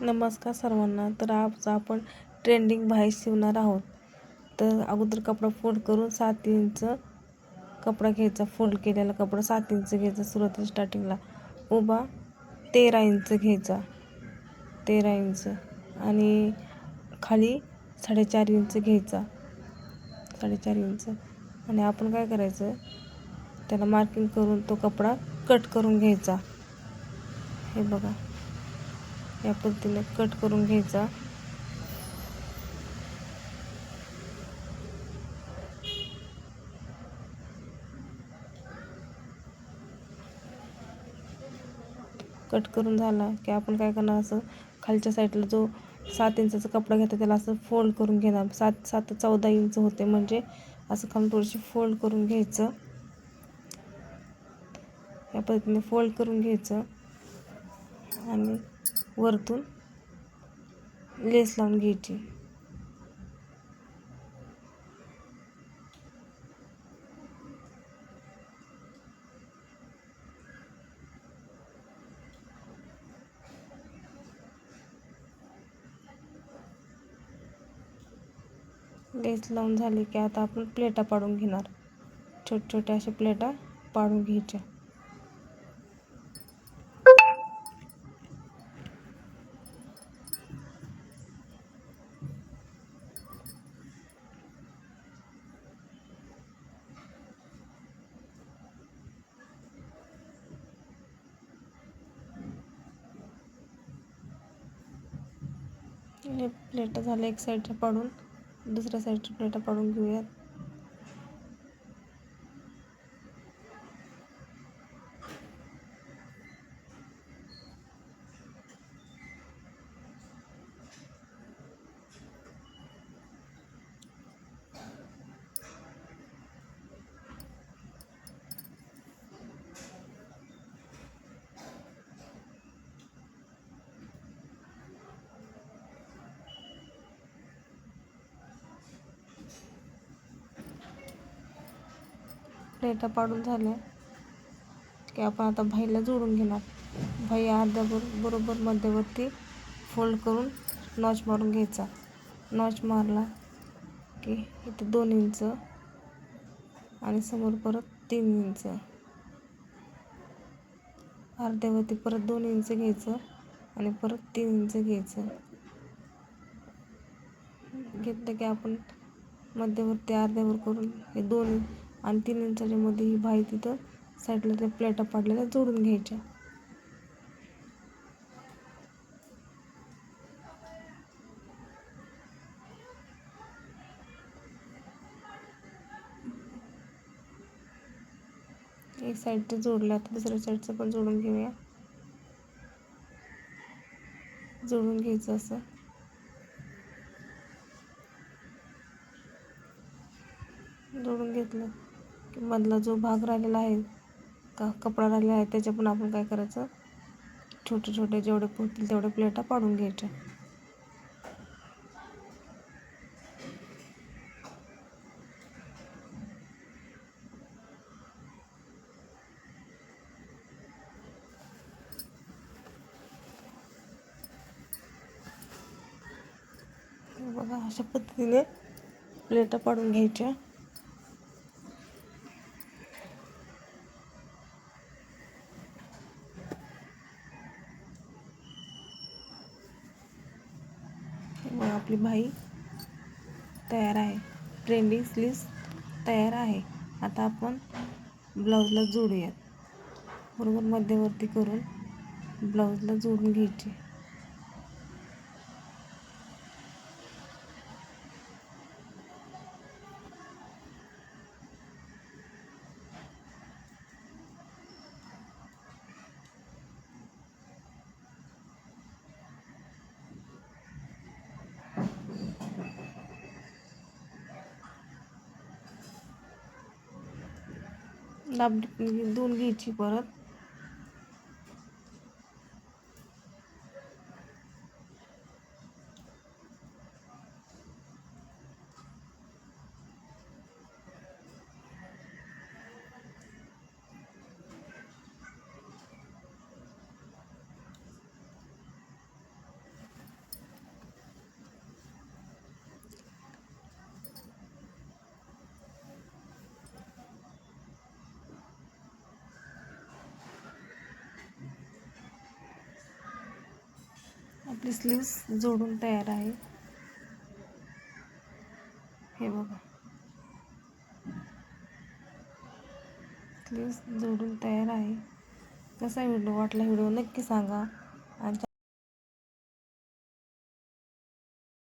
नमस्कार सर्वांना. तर आज आपण ट्रेंडिंग बाहेर शिवणार आहोत. तर अगोदर कपडा फोल्ड करून सात इंच कपडा घ्यायचा. फोल्ड केलेला कपडा सात इंच घ्यायचा. सुरुवातीला स्टार्टिंगला उभा तेरा इंच घ्यायचा. तेरा इंच. आणि खाली साडेचार इंच घ्यायचा. साडेचार इंच. आणि आपण काय करायचं? त्याला मार्किंग करून तो कपडा कट करून घ्यायचा. हे बघा. या पद्धतीने कट करून घ्यायचा. कट करून झाला की आपण काय करणार असं खालच्या साईडला जो सात इंचाचा कपडा घेतो त्याला असं फोल्ड करून घेणार. सात सात चौदा इंच होते म्हणजे असं खालून थोडीशी फोल्ड करून घ्यायचं. या पद्धतीने फोल्ड करून घ्यायचं. आणि वरतून लेस लावून घ्यायची. लेस लावून झाली की आता आपण प्लेटा पाडून घेणार. छोट छोट्या अशा प्लेटा पाडून घ्यायच्या. हे प्लेटं झाल्या एक साईडच्या पाडून दुसऱ्या साईडच्या प्लेटं पाडून घेऊयात. प्लेटा पाडून झाल्या की आपण आता भाईला जोडून घेणार. भाई अर्ध्या बरोबर मध्यवर्ती फोल्ड करून नॉच मारून घ्यायचा. नॉच मारला की इथं दोन इंच आणि समोर परत तीन इंच अर्ध्यावरती परत दोन इंच घ्यायचं आणि परत तीन इंच घ्यायचं. घेतलं की आपण मध्यवर्ती अर्ध्यावर करून हे दोन आणि तीन इंचाच्या मध्ये ही भाई तिथं साईडला त्या प्लेटा पाडलेल्या जोडून घ्यायच्या. एक साईडचं जोडलं आता दुसऱ्या साईडचं पण जोडून घेऊया. जोडून घ्यायचं असं. जोडून घेतलं. मधला जो भाग राहिलेला आहे का कपडा राहिलेला आहे त्याच्या पण आपण काय करायचं? छोटे छोटे जेवढे पोहतील तेवढे प्लेटा पाडून घ्यायच्या. बघा अशा पद्धतीने प्लेटा पाडून घ्यायच्या. आपली भाई तयार आहे. ट्रेंडिंग स्लीव्स तयार आहे. आता आपण ब्लाऊजला जोडूयात. बरोबर मध्यवर्ती करून ब्लाऊजला जोडून घ्यायची. दाब दोन घ्यायची परत. आपली स्लीव्स जोडून तयार आहे. हे बघा. स्लीव्स जोडून तयार आहे. कसा व्हिडिओ? वाटला व्हिडिओ नक्की सांगा. आणि